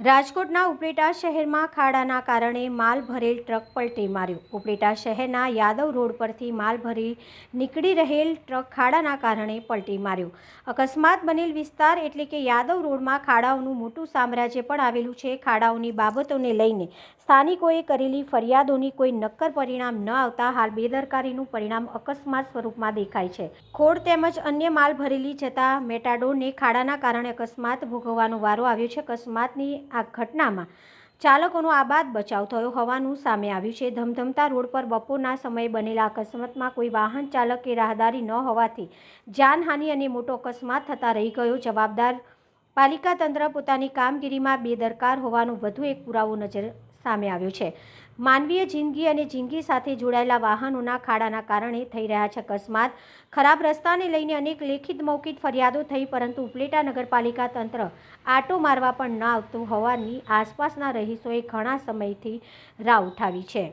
રાજકોટના ઉપલેટા શહેરમાં ખાડાના કારણે માલ ભરેલ ટ્રક પલટી માર્યો. ઉપલેટા શહેરના યાદવ રોડ પરથી માલ ભરી નીકળી રહેલ ટ્રક ખાડાના કારણે પલટી માર્યો. અકસ્માત બનેલ વિસ્તાર એટલે કે યાદવ રોડમાં ખાડાઓનું મોટું સામ્રાજ્ય પણ આવેલું છે. ખાડાઓની બાબતોને લઈને સ્થાનિકોએ કરેલી ફરિયાદોની કોઈ નક્કર પરિણામ ન આવતા હાલ બેદરકારીનું પરિણામ અકસ્માત સ્વરૂપમાં દેખાય છે. ખોડ તેમજ અન્ય માલ ભરેલી જતા મેટાડોરને ખાડાના કારણે અકસ્માત ભોગવવાનો વારો આવ્યો છે. અકસ્માતની આ ઘટનામાં ચાલકોનો આબાદ બચાવ થયો હોવાનું સામે આવ્યું છે. ધમધમતા રોડ પર બપોરના સમયે બનેલા અકસ્માતમાં કોઈ વાહન ચાલક કે રાહદારી ન હોવાથી જાનહાનિ અને મોટો અકસ્માત થતા રહી ગયો. જવાબદાર પાલિકા તંત્ર પોતાની કામગીરીમાં બેદરકાર હોવાનો વધુ એક પુરાવો નજર સામે આવ્યો છે. માનવીય જિંદગી અને જિંદગી સાથે જોડાયેલા વાહનોના ખાડાના કારણે થઈ રહ્યા છે અકસ્માત. ખરાબ રસ્તાને લઈને અનેક લેખિત મૌખિત ફરિયાદો થઈ, પરંતુ ઉપલેટા નગરપાલિકા તંત્ર આટો મારવા પણ ન આવતું હોવાની આસપાસના રહીશોએ ઘણા સમયથી રાવ ઉઠાવી છે.